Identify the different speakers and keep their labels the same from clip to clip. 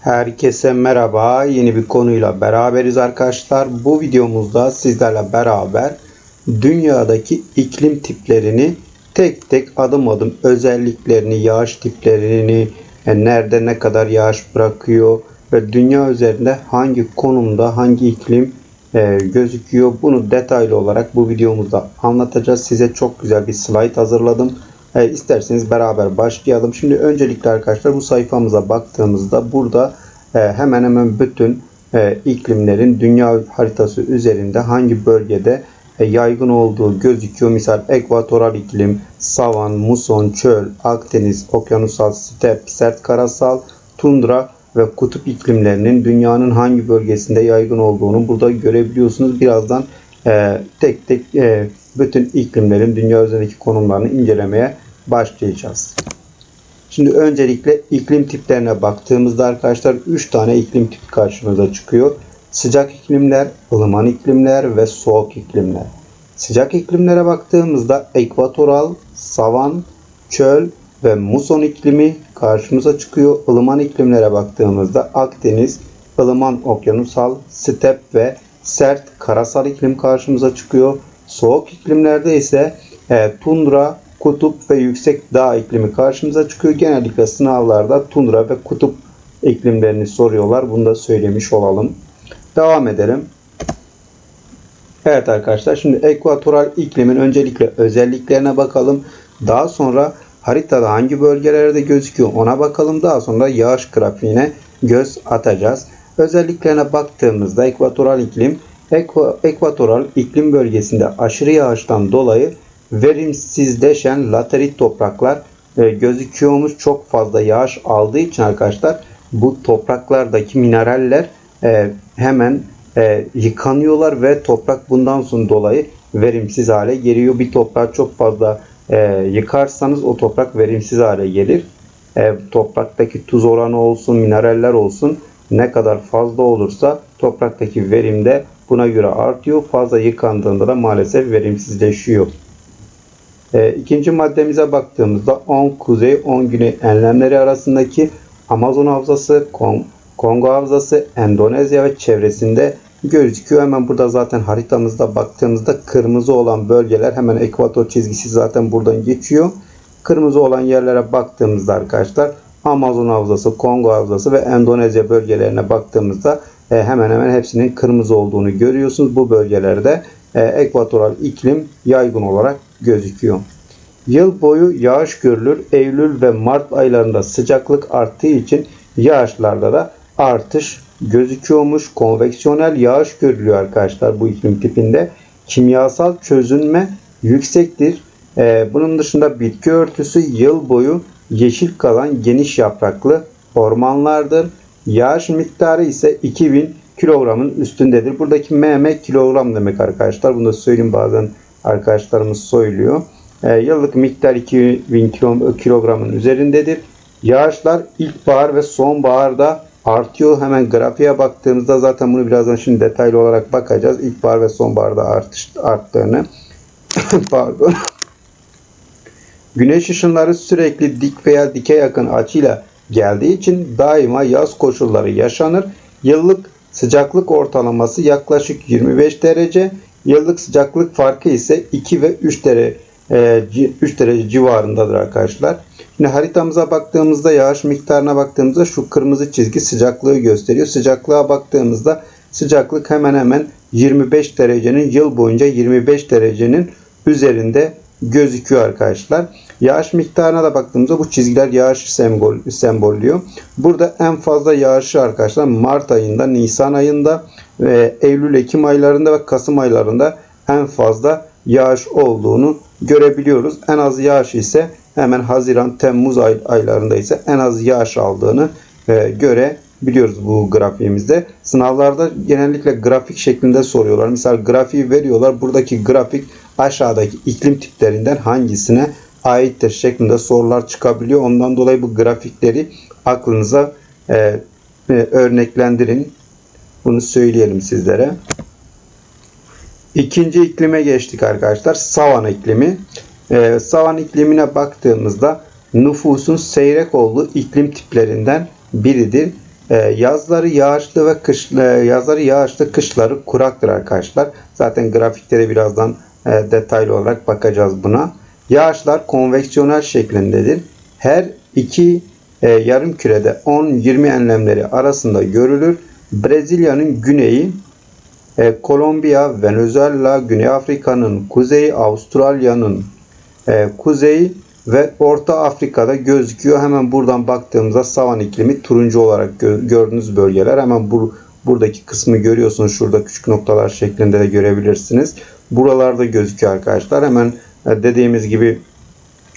Speaker 1: Herkese merhaba. Yeni bir konuyla beraberiz arkadaşlar. Bu videomuzda sizlerle beraber dünyadaki iklim tiplerini tek tek adım adım özelliklerini, yağış tiplerini, e, nerede ne kadar yağış bırakıyor ve dünya üzerinde hangi konumda hangi iklim e, gözüküyor. Bunu detaylı olarak bu videomuzda anlatacağız. Size çok güzel bir slide hazırladım. E, isterseniz beraber başlayalım. Şimdi öncelikle arkadaşlar bu sayfamıza baktığımızda burada e, hemen hemen bütün e, iklimlerin dünya haritası üzerinde hangi bölgede e, yaygın olduğu gözüküyor. Misal ekvatoral iklim, savan, muson, çöl, Akdeniz, okyanusal, step, sert karasal, tundra ve kutup iklimlerinin dünyanın hangi bölgesinde yaygın olduğunu burada görebiliyorsunuz. Birazdan tek tek e, bütün iklimlerin dünya üzerindeki konumlarını incelemeye başlayacağız. Şimdi öncelikle iklim tiplerine baktığımızda arkadaşlar 3 tane iklim tipi karşımıza çıkıyor. Sıcak iklimler, ılıman iklimler ve soğuk iklimler. Sıcak iklimlere baktığımızda ekvatoral, savan, çöl ve muson iklimi karşımıza çıkıyor. Ilıman iklimlere baktığımızda Akdeniz, ılıman okyanusal, step ve sert karasal iklim karşımıza çıkıyor. Soğuk iklimlerde ise e, tundra, kutup ve yüksek dağ iklimi karşımıza çıkıyor. Genellikle sınavlarda tundra ve kutup iklimlerini soruyorlar. Bunu da söylemiş olalım. Devam edelim. Evet arkadaşlar şimdi ekvatoral iklimin öncelikle özelliklerine bakalım. Daha sonra haritada hangi bölgelerde gözüküyor ona bakalım. Daha sonra yağış grafiğine göz atacağız. Özelliklerine baktığımızda ekvatoral iklim ekvatoral iklim bölgesinde aşırı yağıştan dolayı verimsizleşen laterit topraklar e, gözüküyormuş. Çok fazla yağış aldığı için arkadaşlar bu topraklardaki mineraller e, hemen e, yıkanıyorlar ve toprak bundan sonra dolayı verimsiz hale geliyor. Bir toprağı çok fazla yıkarsanız o toprak verimsiz hale gelir. Topraktaki tuz oranı olsun, mineraller olsun ne kadar fazla olursa topraktaki verim de buna göre artıyor. Fazla yıkandığında da maalesef verimsizleşiyor. E, ikinci maddemize baktığımızda 10 kuzey 10 güney enlemleri arasındaki Amazon havzası, Kong, Kongo havzası, Endonezya ve çevresinde gözüküyor. Hemen burada zaten haritamızda baktığımızda kırmızı olan bölgeler hemen ekvator çizgisi zaten buradan geçiyor. Kırmızı olan yerlere baktığımızda arkadaşlar Amazon havzası, Kongo havzası ve Endonezya bölgelerine baktığımızda hemen hemen hepsinin kırmızı olduğunu görüyorsunuz. Bu bölgelerde e, ekvatoral iklim yaygın olarak gözüküyor. Yıl boyu yağış görülür. Eylül ve Mart aylarında sıcaklık arttığı için yağışlarda da artış gözüküyormuş. Konveksiyonel yağış görülüyor arkadaşlar bu iklim tipinde. Kimyasal çözünme yüksektir. Ee, bunun dışında bitki örtüsü yıl boyu yeşil kalan geniş yapraklı ormanlardır. Yağış miktarı ise 2000 kilogramın üstündedir. Buradaki mm kilogram demek arkadaşlar. Bunu da söyleyeyim bazen arkadaşlarımız söylüyor. E, yıllık miktar 2000 kilo, kilogramın üzerindedir. Yağışlar ilkbahar ve sonbaharda artıyor. Hemen grafiğe baktığımızda zaten bunu birazdan şimdi detaylı olarak bakacağız. İlkbahar ve sonbaharda artış arttığını. Pardon. Güneş ışınları sürekli dik veya dike yakın açıyla geldiği için daima yaz koşulları yaşanır. Yıllık sıcaklık ortalaması yaklaşık 25 derece. Yıllık sıcaklık farkı ise 2 ve 3 derece 3 derece civarındadır arkadaşlar. Şimdi haritamıza baktığımızda yağış miktarına baktığımızda şu kırmızı çizgi sıcaklığı gösteriyor. Sıcaklığa baktığımızda sıcaklık hemen hemen 25 derecenin yıl boyunca 25 derecenin üzerinde gözüküyor arkadaşlar. Yağış miktarına da baktığımızda bu çizgiler yağış sembol, sembollüyor. Burada en fazla yağışı arkadaşlar Mart ayında, Nisan ayında ve Eylül-Ekim aylarında ve Kasım aylarında en fazla yağış olduğunu görebiliyoruz. En az yağış ise hemen Haziran, Temmuz ay, aylarında ise en az yağış aldığını e, görebiliyoruz bu grafiğimizde. Sınavlarda genellikle grafik şeklinde soruyorlar. Misal grafiği veriyorlar. Buradaki grafik aşağıdaki iklim tiplerinden hangisine aittir şeklinde sorular çıkabiliyor. Ondan dolayı bu grafikleri aklınıza e, e, örneklendirin. Bunu söyleyelim sizlere. İkinci iklime geçtik arkadaşlar. Savan iklimi. Ee, savan iklimine baktığımızda nüfusun seyrek olduğu iklim tiplerinden biridir. E, yazları yağışlı ve kış e, yazları yağışlı, kışları kuraktır arkadaşlar. Zaten grafikte birazdan e, detaylı olarak bakacağız buna. Yağışlar konveksiyonel şeklindedir. Her iki e, yarım kürede 10-20 enlemleri arasında görülür. Brezilya'nın güneyi, e, Kolombiya, Venezuela, Güney Afrika'nın kuzeyi, Avustralya'nın e, kuzeyi ve Orta Afrika'da gözüküyor. Hemen buradan baktığımızda savan iklimi turuncu olarak gö- gördüğünüz bölgeler. Hemen bu buradaki kısmı görüyorsunuz. Şurada küçük noktalar şeklinde de görebilirsiniz. Buralarda gözüküyor arkadaşlar. Hemen dediğimiz gibi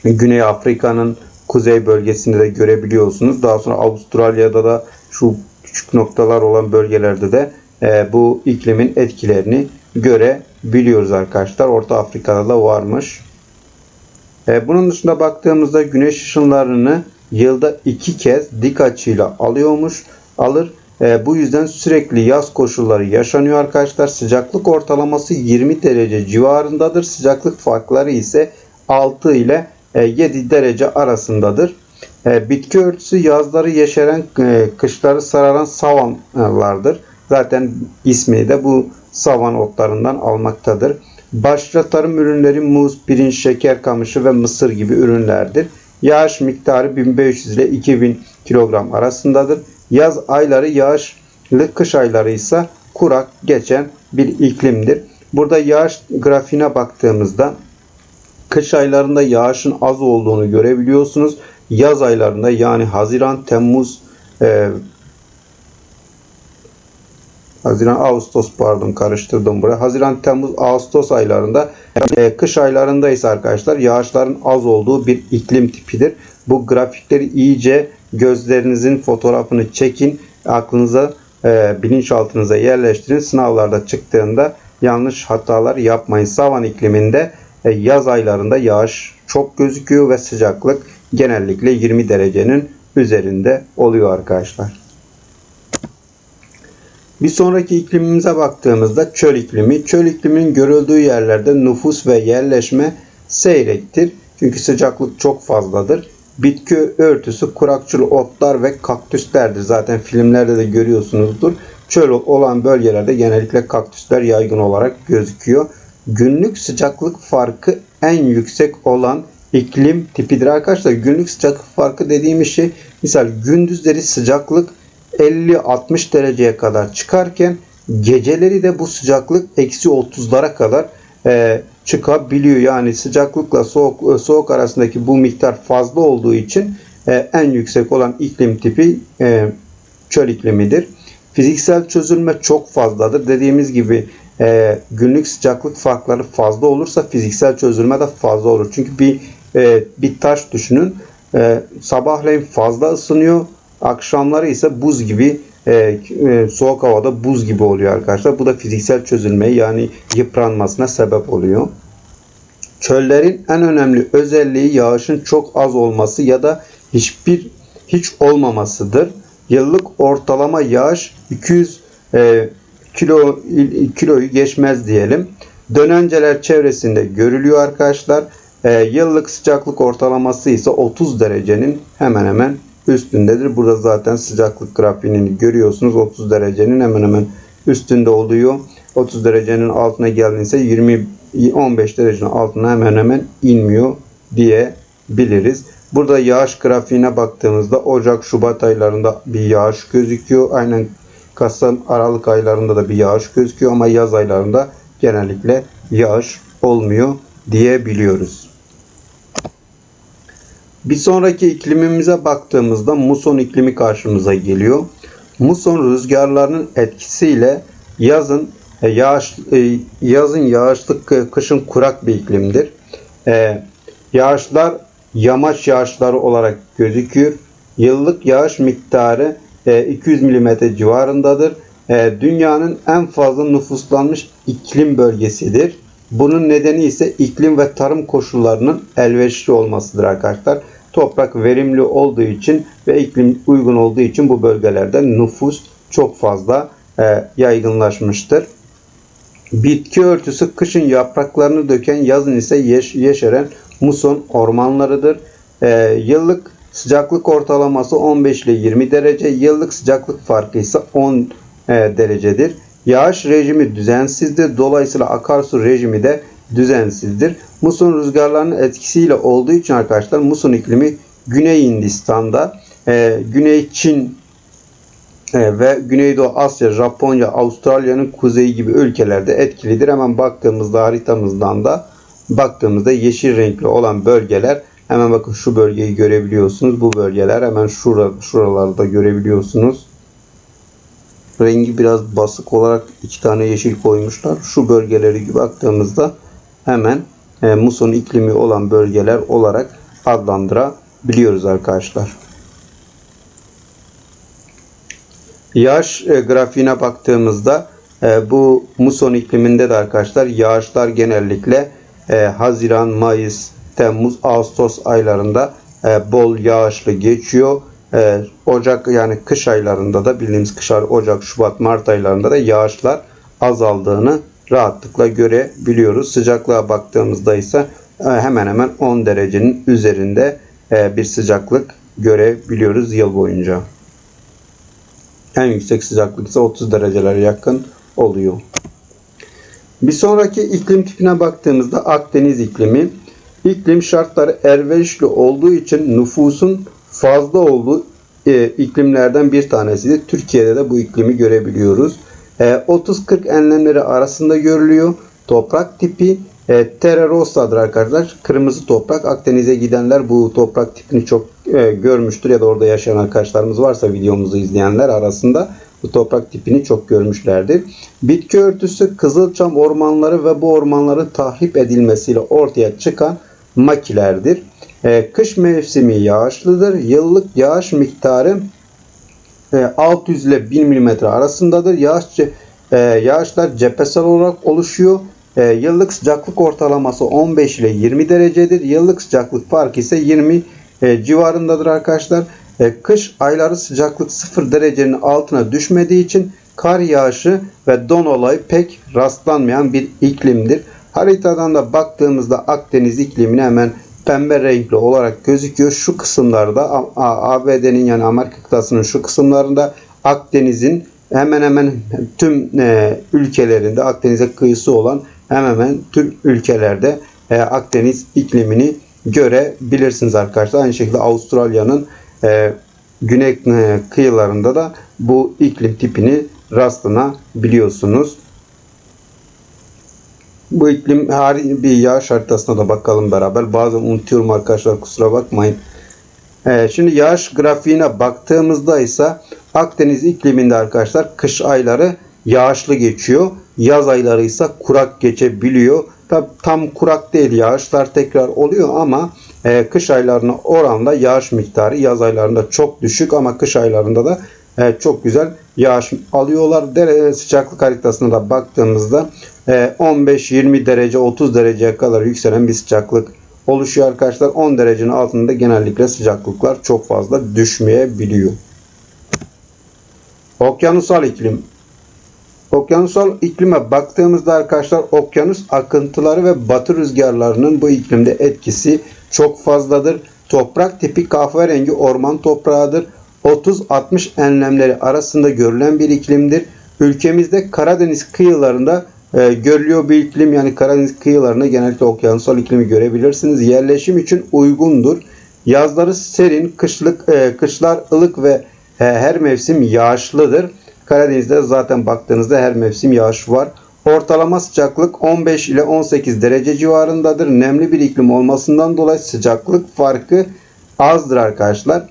Speaker 1: Güney Afrika'nın kuzey bölgesinde de görebiliyorsunuz. Daha sonra Avustralya'da da şu küçük noktalar olan bölgelerde de e, bu iklimin etkilerini görebiliyoruz arkadaşlar. Orta Afrika'da da varmış. E, bunun dışında baktığımızda güneş ışınlarını yılda iki kez dik açıyla alıyormuş, alır. E, bu yüzden sürekli yaz koşulları yaşanıyor arkadaşlar. Sıcaklık ortalaması 20 derece civarındadır. Sıcaklık farkları ise 6 ile e, 7 derece arasındadır. E, bitki örtüsü yazları yeşeren, e, kışları sararan savanlardır. Zaten ismi de bu savan otlarından almaktadır. Başlıca tarım ürünleri muz, pirinç, şeker kamışı ve mısır gibi ürünlerdir. Yağış miktarı 1500 ile 2000 kilogram arasındadır. Yaz ayları yağışlı, kış ayları ise kurak geçen bir iklimdir. Burada yağış grafiğine baktığımızda kış aylarında yağışın az olduğunu görebiliyorsunuz. Yaz aylarında yani Haziran, Temmuz, e, Haziran, Ağustos pardon karıştırdım buraya. Haziran, Temmuz, Ağustos aylarında e, kış aylarında ise arkadaşlar yağışların az olduğu bir iklim tipidir. Bu grafikleri iyice gözlerinizin fotoğrafını çekin. Aklınıza e, bilinçaltınıza yerleştirin. Sınavlarda çıktığında yanlış hatalar yapmayın. Savan ikliminde e, yaz aylarında yağış çok gözüküyor ve sıcaklık genellikle 20 derecenin üzerinde oluyor arkadaşlar. Bir sonraki iklimimize baktığımızda çöl iklimi. Çöl ikliminin görüldüğü yerlerde nüfus ve yerleşme seyrektir. Çünkü sıcaklık çok fazladır. Bitki örtüsü kurakçıl otlar ve kaktüslerdir. Zaten filmlerde de görüyorsunuzdur. Çöl olan bölgelerde genellikle kaktüsler yaygın olarak gözüküyor. Günlük sıcaklık farkı en yüksek olan iklim tipidir arkadaşlar. Günlük sıcaklık farkı dediğimiz şey misal gündüzleri sıcaklık 50-60 dereceye kadar çıkarken geceleri de bu sıcaklık eksi 30'lara kadar e, çıkabiliyor. Yani sıcaklıkla soğuk, soğuk arasındaki bu miktar fazla olduğu için e, en yüksek olan iklim tipi e, çöl iklimidir. Fiziksel çözülme çok fazladır. Dediğimiz gibi e, günlük sıcaklık farkları fazla olursa fiziksel çözülme de fazla olur. Çünkü bir e, bir taş düşünün. E, sabahleyin fazla ısınıyor. Akşamları ise buz gibi e, e, soğuk havada buz gibi oluyor arkadaşlar. Bu da fiziksel çözülmeye yani yıpranmasına sebep oluyor. Çöllerin en önemli özelliği yağışın çok az olması ya da hiçbir hiç olmamasıdır. Yıllık ortalama yağış 200 e, kilo kiloyu geçmez diyelim. Dönenceler çevresinde görülüyor arkadaşlar. E, yıllık sıcaklık ortalaması ise 30 derecenin hemen hemen üstündedir. Burada zaten sıcaklık grafiğini görüyorsunuz. 30 derecenin hemen hemen üstünde oluyor. 30 derecenin altına geldiğinse 20 15 derecenin altına hemen hemen inmiyor diyebiliriz. Burada yağış grafiğine baktığımızda Ocak, Şubat aylarında bir yağış gözüküyor. Aynen Kasım, Aralık aylarında da bir yağış gözüküyor ama yaz aylarında genellikle yağış olmuyor diyebiliyoruz. Bir sonraki iklimimize baktığımızda muson iklimi karşımıza geliyor. Muson rüzgarlarının etkisiyle yazın e, yağış e, yazın yağışlı kışın kurak bir iklimdir. E, yağışlar yamaç yağışları olarak gözüküyor. Yıllık yağış miktarı 200 mm civarındadır. Dünyanın en fazla nüfuslanmış iklim bölgesidir. Bunun nedeni ise iklim ve tarım koşullarının elverişli olmasıdır arkadaşlar. Toprak verimli olduğu için ve iklim uygun olduğu için bu bölgelerde nüfus çok fazla e, yaygınlaşmıştır. Bitki örtüsü kışın yapraklarını döken yazın ise yeş yeşeren muson ormanlarıdır. E, yıllık Sıcaklık ortalaması 15 ile 20 derece. Yıllık sıcaklık farkı ise 10 e, derecedir. Yağış rejimi düzensizdir. Dolayısıyla akarsu rejimi de düzensizdir. Muson rüzgarlarının etkisiyle olduğu için arkadaşlar muson iklimi Güney Hindistan'da, e, Güney Çin e, ve Güneydoğu Asya, Japonya, Avustralya'nın kuzeyi gibi ülkelerde etkilidir. Hemen baktığımızda haritamızdan da baktığımızda yeşil renkli olan bölgeler hemen bakın şu bölgeyi görebiliyorsunuz. Bu bölgeler hemen şura, şuralarda görebiliyorsunuz. Rengi biraz basık olarak iki tane yeşil koymuşlar. Şu bölgeleri baktığımızda hemen e, muson iklimi olan bölgeler olarak adlandırabiliyoruz arkadaşlar. Yağış e, grafiğine baktığımızda e, bu muson ikliminde de arkadaşlar yağışlar genellikle e, Haziran, Mayıs, Temmuz, Ağustos aylarında e, bol yağışlı geçiyor. E, Ocak yani kış aylarında da bildiğimiz kış ayı Ocak, Şubat, Mart aylarında da yağışlar azaldığını rahatlıkla görebiliyoruz. Sıcaklığa baktığımızda ise e, hemen hemen 10 derecenin üzerinde e, bir sıcaklık görebiliyoruz yıl boyunca. En yüksek sıcaklık ise 30 derecelere yakın oluyor. Bir sonraki iklim tipine baktığımızda Akdeniz iklimi. İklim şartları elverişli olduğu için nüfusun fazla olduğu e, iklimlerden bir tanesidir. Türkiye'de de bu iklimi görebiliyoruz. E, 30-40 enlemleri arasında görülüyor. Toprak tipi e, Terra Rosa'dır arkadaşlar. Kırmızı toprak. Akdeniz'e gidenler bu toprak tipini çok e, görmüştür ya da orada yaşayan arkadaşlarımız varsa videomuzu izleyenler arasında bu toprak tipini çok görmüşlerdir. Bitki örtüsü Kızılçam ormanları ve bu ormanların tahrip edilmesiyle ortaya çıkan makilerdir. E, kış mevsimi yağışlıdır. Yıllık yağış miktarı e, 600 ile 1000 mm arasındadır. Yağış, e, yağışlar cephesel olarak oluşuyor. E, yıllık sıcaklık ortalaması 15 ile 20 derecedir. Yıllık sıcaklık farkı ise 20 e, civarındadır arkadaşlar. E, kış ayları sıcaklık 0 derecenin altına düşmediği için kar yağışı ve don olayı pek rastlanmayan bir iklimdir. Haritadan da baktığımızda Akdeniz iklimine hemen pembe renkli olarak gözüküyor. Şu kısımlarda ABD'nin yani Amerika kıtasının şu kısımlarında Akdeniz'in hemen hemen tüm e, ülkelerinde Akdeniz'e kıyısı olan hemen hemen tüm ülkelerde e, Akdeniz iklimini görebilirsiniz arkadaşlar. Aynı şekilde Avustralya'nın e, güney kıyılarında da bu iklim tipini rastlanabiliyorsunuz. Bu iklim her bir yağış haritasına da bakalım beraber. Bazen unutuyorum arkadaşlar kusura bakmayın. Ee, şimdi yağış grafiğine baktığımızda ise Akdeniz ikliminde arkadaşlar kış ayları yağışlı geçiyor. Yaz ayları ise kurak geçebiliyor. Tabi tam kurak değil yağışlar tekrar oluyor ama e, kış aylarına oranla yağış miktarı yaz aylarında çok düşük ama kış aylarında da e, çok güzel yağış alıyorlar. Dere, sıcaklık haritasına da baktığımızda e, 15-20 derece 30 dereceye kadar yükselen bir sıcaklık oluşuyor arkadaşlar. 10 derecenin altında genellikle sıcaklıklar çok fazla düşmeyebiliyor. Okyanusal iklim Okyanusal iklime baktığımızda arkadaşlar okyanus akıntıları ve batı rüzgarlarının bu iklimde etkisi çok fazladır. Toprak tipi kahverengi orman toprağıdır. 30-60 enlemleri arasında görülen bir iklimdir. Ülkemizde Karadeniz kıyılarında e, görülüyor bir iklim yani Karadeniz kıyılarında genellikle okyanusal iklimi görebilirsiniz. Yerleşim için uygundur. Yazları serin, kışlık e, kışlar ılık ve e, her mevsim yağışlıdır. Karadeniz'de zaten baktığınızda her mevsim yağış var. Ortalama sıcaklık 15 ile 18 derece civarındadır. Nemli bir iklim olmasından dolayı sıcaklık farkı azdır arkadaşlar.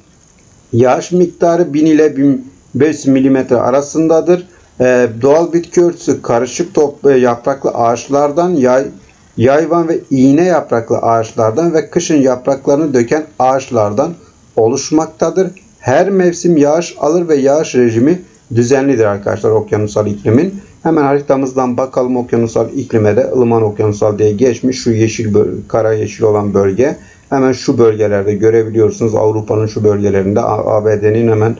Speaker 1: Yağış miktarı 1000 ile 1500 mm arasındadır. Ee, doğal bitki örtüsü karışık top e, yapraklı ağaçlardan, yay, yayvan ve iğne yapraklı ağaçlardan ve kışın yapraklarını döken ağaçlardan oluşmaktadır. Her mevsim yağış alır ve yağış rejimi düzenlidir arkadaşlar okyanusal iklimin. Hemen haritamızdan bakalım okyanusal iklime de ılıman okyanusal diye geçmiş. Şu yeşil kara yeşil olan bölge. Hemen şu bölgelerde görebiliyorsunuz. Avrupa'nın şu bölgelerinde ABD'nin hemen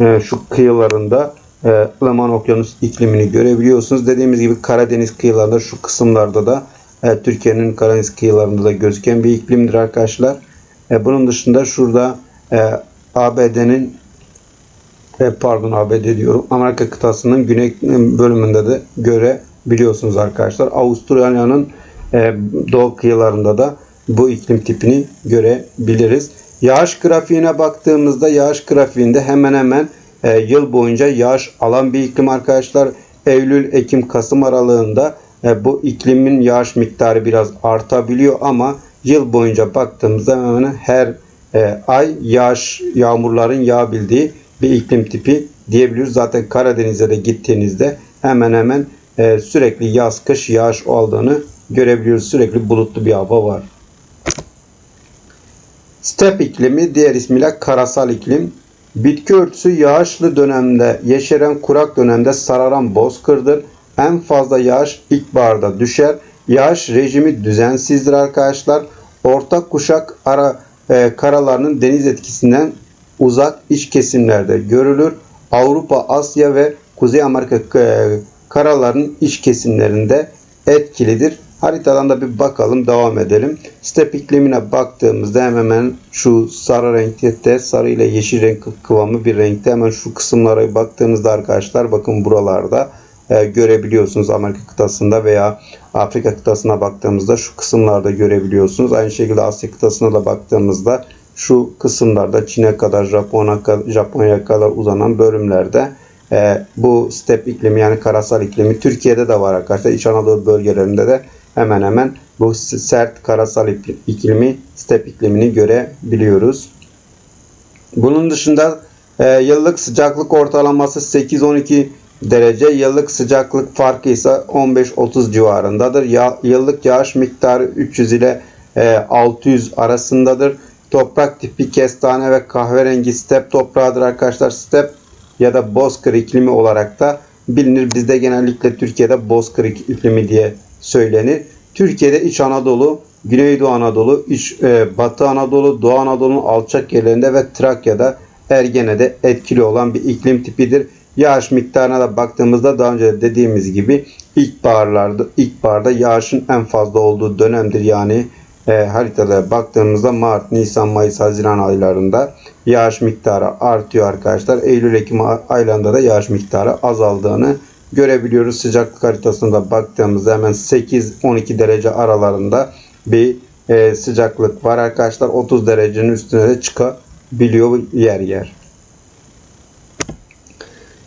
Speaker 1: e, şu kıyılarında e, ılıman okyanus iklimini görebiliyorsunuz. Dediğimiz gibi Karadeniz kıyılarında şu kısımlarda da e, Türkiye'nin Karadeniz kıyılarında da gözüken bir iklimdir arkadaşlar. Bunun dışında şurada ABD'nin pardon ABD diyorum Amerika kıtasının güney bölümünde de görebiliyorsunuz arkadaşlar. Avustralya'nın doğu kıyılarında da bu iklim tipini görebiliriz. Yağış grafiğine baktığımızda yağış grafiğinde hemen hemen e, yıl boyunca yağış alan bir iklim arkadaşlar. Eylül, Ekim, Kasım aralığında e, bu iklimin yağış miktarı biraz artabiliyor ama yıl boyunca baktığımızda hemen her e, ay yağış yağmurların yağabildiği bir iklim tipi diyebiliriz. Zaten Karadeniz'e de gittiğinizde hemen hemen e, sürekli yaz kış yağış aldığını görebiliyoruz. Sürekli bulutlu bir hava var. Step iklimi diğer ismiyle karasal iklim. Bitki örtüsü yağışlı dönemde yeşeren kurak dönemde sararan bozkırdır. En fazla yağış ilkbaharda düşer. Yağış rejimi düzensizdir arkadaşlar. Orta kuşak ara e, karalarının deniz etkisinden uzak iç kesimlerde görülür. Avrupa, Asya ve Kuzey Amerika e, karalarının iç kesimlerinde etkilidir. Haritadan da bir bakalım, devam edelim. Step iklimine baktığımızda hemen hemen şu sarı renkte, sarı ile yeşil renk kıvamı bir renkte. Hemen şu kısımlara baktığımızda arkadaşlar bakın buralarda e, görebiliyorsunuz Amerika kıtasında veya Afrika kıtasına baktığımızda şu kısımlarda görebiliyorsunuz. Aynı şekilde Asya kıtasına da baktığımızda şu kısımlarda Çin'e kadar Japonya, Japonya'ya kadar uzanan bölümlerde e, bu step iklimi yani karasal iklimi Türkiye'de de var arkadaşlar. İç Anadolu bölgelerinde de hemen hemen bu sert karasal iklimi step iklimini görebiliyoruz. Bunun dışında e, yıllık sıcaklık ortalaması 8-12 derece, yıllık sıcaklık farkı ise 15-30 civarındadır. Ya, yıllık yağış miktarı 300 ile e, 600 arasındadır. Toprak tipi kestane ve kahverengi step toprağıdır arkadaşlar. Step ya da bozkır iklimi olarak da bilinir. Bizde genellikle Türkiye'de bozkır iklimi diye söylenir. Türkiye'de İç Anadolu, Güneydoğu Anadolu, İç, e, Batı Anadolu, Doğu Anadolu'nun alçak yerlerinde ve Trakya'da Ergene'de etkili olan bir iklim tipidir. Yağış miktarına da baktığımızda daha önce de dediğimiz gibi ilkbaharlarda ilkbaharda yağışın en fazla olduğu dönemdir. Yani e, haritada baktığımızda Mart, Nisan, Mayıs, Haziran aylarında yağış miktarı artıyor arkadaşlar. Eylül, Ekim aylarında da yağış miktarı azaldığını görebiliyoruz. Sıcaklık haritasında baktığımızda hemen 8-12 derece aralarında bir e, sıcaklık var arkadaşlar. 30 derecenin üstüne de çıkabiliyor yer yer.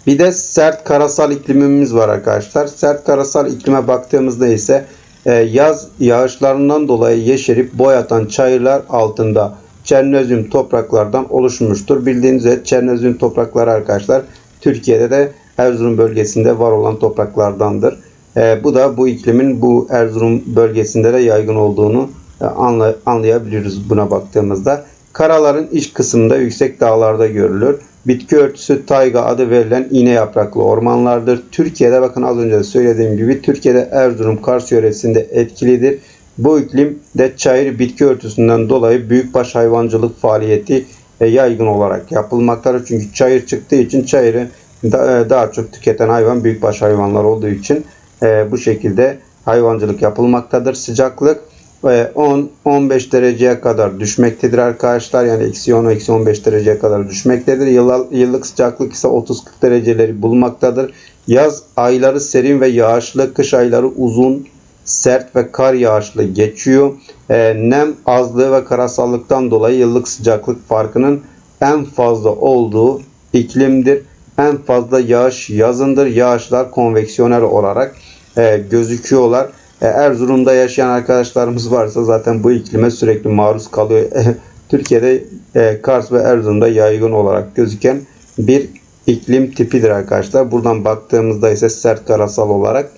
Speaker 1: Bir de sert karasal iklimimiz var arkadaşlar. Sert karasal iklime baktığımızda ise e, yaz yağışlarından dolayı yeşerip boyatan çayırlar altında çernozyum topraklardan oluşmuştur. Bildiğiniz üzere çernozyum toprakları arkadaşlar Türkiye'de de Erzurum bölgesinde var olan topraklardandır. E, bu da bu iklimin bu Erzurum bölgesinde de yaygın olduğunu e, anlay anlayabiliriz buna baktığımızda. Karaların iç kısmında yüksek dağlarda görülür. Bitki örtüsü tayga adı verilen iğne yapraklı ormanlardır. Türkiye'de bakın az önce söylediğim gibi Türkiye'de Erzurum Kars yöresinde etkilidir. Bu iklim de çayır bitki örtüsünden dolayı büyükbaş hayvancılık faaliyeti e, yaygın olarak yapılmaktadır. Çünkü çayır çıktığı için çayırı e, daha çok tüketen hayvan büyükbaş hayvanlar olduğu için e, bu şekilde hayvancılık yapılmaktadır. Sıcaklık 10-15 dereceye kadar düşmektedir arkadaşlar. Yani eksi 10 eksi 15 dereceye kadar düşmektedir. Yıllık sıcaklık ise 30-40 dereceleri bulmaktadır. Yaz ayları serin ve yağışlı, kış ayları uzun, sert ve kar yağışlı geçiyor. E, nem azlığı ve karasallıktan dolayı yıllık sıcaklık farkının en fazla olduğu iklimdir. En fazla yağış yazındır. Yağışlar konveksiyonel olarak e, gözüküyorlar. E, Erzurum'da yaşayan arkadaşlarımız varsa zaten bu iklime sürekli maruz kalıyor. Türkiye'de e, Kars ve Erzurum'da yaygın olarak gözüken bir iklim tipidir arkadaşlar. Buradan baktığımızda ise sert karasal olarak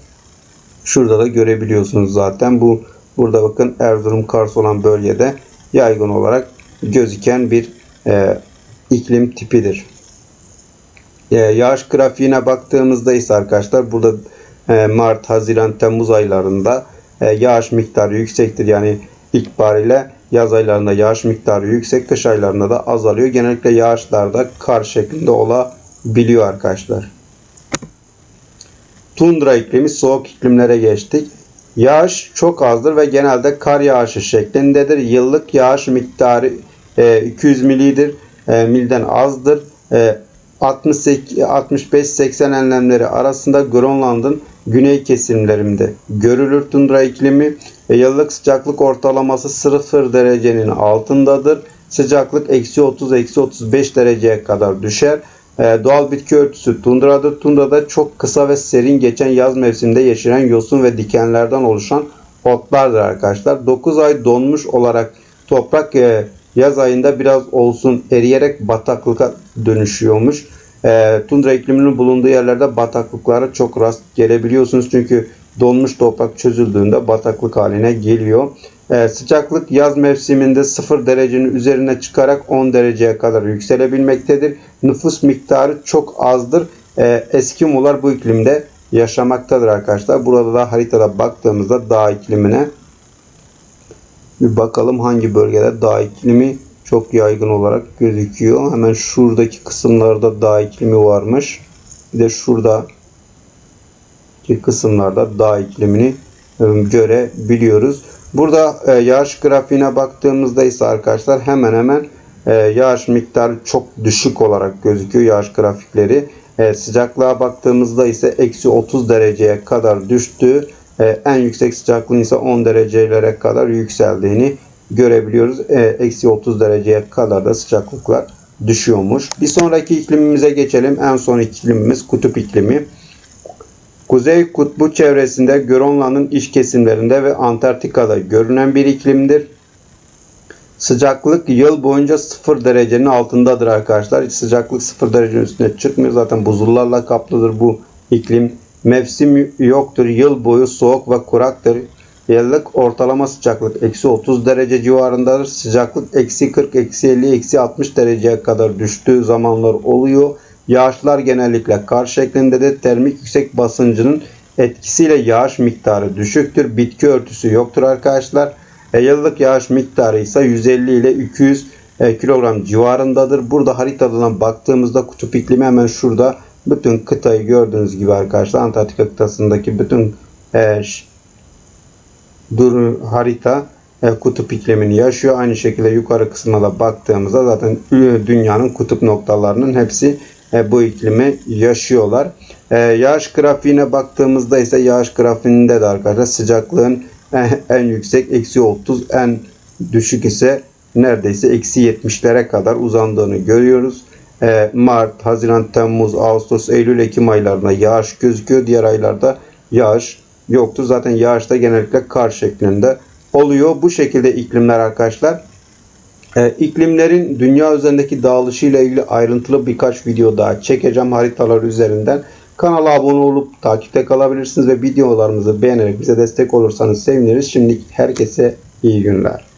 Speaker 1: şurada da görebiliyorsunuz zaten. Bu burada bakın Erzurum Kars olan bölgede yaygın olarak gözüken bir e, iklim tipidir. E, yağış grafiğine baktığımızda ise arkadaşlar burada e, Mart, Haziran, Temmuz aylarında e, yağış miktarı yüksektir. Yani ilkbahar ile yaz aylarında yağış miktarı yüksek, kış aylarında da azalıyor. Genellikle yağışlarda kar şeklinde olabiliyor arkadaşlar. Tundra iklimi soğuk iklimlere geçtik. Yağış çok azdır ve genelde kar yağışı şeklindedir. Yıllık yağış miktarı 200 milidir. e, milden azdır. E, 65-80 enlemleri arasında Grönland'ın güney kesimlerinde görülür tundra iklimi. E, yıllık sıcaklık ortalaması 0 derecenin altındadır. Sıcaklık eksi 30 eksi 35 dereceye kadar düşer. E, doğal bitki örtüsü tundradır. Tundrada çok kısa ve serin geçen yaz mevsiminde yeşeren yosun ve dikenlerden oluşan otlardır arkadaşlar. 9 ay donmuş olarak toprak e, yaz ayında biraz olsun eriyerek bataklığa dönüşüyormuş. E, tundra ikliminin bulunduğu yerlerde bataklıklara çok rast gelebiliyorsunuz. Çünkü donmuş toprak çözüldüğünde bataklık haline geliyor. E, sıcaklık yaz mevsiminde 0 derecenin üzerine çıkarak 10 dereceye kadar yükselebilmektedir. Nüfus miktarı çok azdır. E, Eskimolar bu iklimde yaşamaktadır arkadaşlar. Burada da haritada baktığımızda dağ iklimine bir bakalım hangi bölgede dağ iklimi çok yaygın olarak gözüküyor. Hemen şuradaki kısımlarda dağ iklimi varmış. Bir de şurada kısımlarda dağ iklimini e, görebiliyoruz. Burada e, yağış grafiğine baktığımızda ise arkadaşlar hemen hemen e, yağış miktarı çok düşük olarak gözüküyor yağış grafikleri. E, sıcaklığa baktığımızda ise eksi 30 dereceye kadar düştüğü e, en yüksek sıcaklığın ise 10 derecelere kadar yükseldiğini görebiliyoruz. E, Eksi 30 dereceye kadar da sıcaklıklar düşüyormuş. Bir sonraki iklimimize geçelim. En son iklimimiz kutup iklimi. Kuzey kutbu çevresinde Grönland'ın iç kesimlerinde ve Antarktika'da görünen bir iklimdir. Sıcaklık yıl boyunca 0 derecenin altındadır arkadaşlar. Sıcaklık 0 derecenin üstüne çıkmıyor. Zaten buzullarla kaplıdır bu iklim. Mevsim yoktur. Yıl boyu soğuk ve kuraktır. Yıllık ortalama sıcaklık eksi 30 derece civarındadır. Sıcaklık eksi 40, eksi 50, eksi 60 dereceye kadar düştüğü zamanlar oluyor. Yağışlar genellikle kar şeklindedir. Termik yüksek basıncının etkisiyle yağış miktarı düşüktür. Bitki örtüsü yoktur arkadaşlar. E, yıllık yağış miktarı ise 150 ile 200 e, kilogram civarındadır. Burada haritadan baktığımızda kutup iklimi hemen şurada bütün kıtayı gördüğünüz gibi arkadaşlar Antarktika kıtasındaki bütün e, dur harita e, kutup iklimini yaşıyor. Aynı şekilde yukarı kısmına da baktığımızda zaten e, dünyanın kutup noktalarının hepsi e, bu iklimi yaşıyorlar. E, yağış grafiğine baktığımızda ise yağış grafiğinde de arkadaşlar sıcaklığın e, en yüksek eksi 30 en düşük ise neredeyse eksi 70'lere kadar uzandığını görüyoruz. E, Mart, Haziran, Temmuz, Ağustos, Eylül, Ekim aylarında yağış gözüküyor. Diğer aylarda yağış yoktur. Zaten yağış da genellikle kar şeklinde oluyor. Bu şekilde iklimler arkadaşlar. E, iklimlerin dünya üzerindeki dağılışıyla ilgili ayrıntılı birkaç video daha çekeceğim haritalar üzerinden. Kanala abone olup takipte kalabilirsiniz ve videolarımızı beğenerek bize destek olursanız seviniriz. Şimdi herkese iyi günler.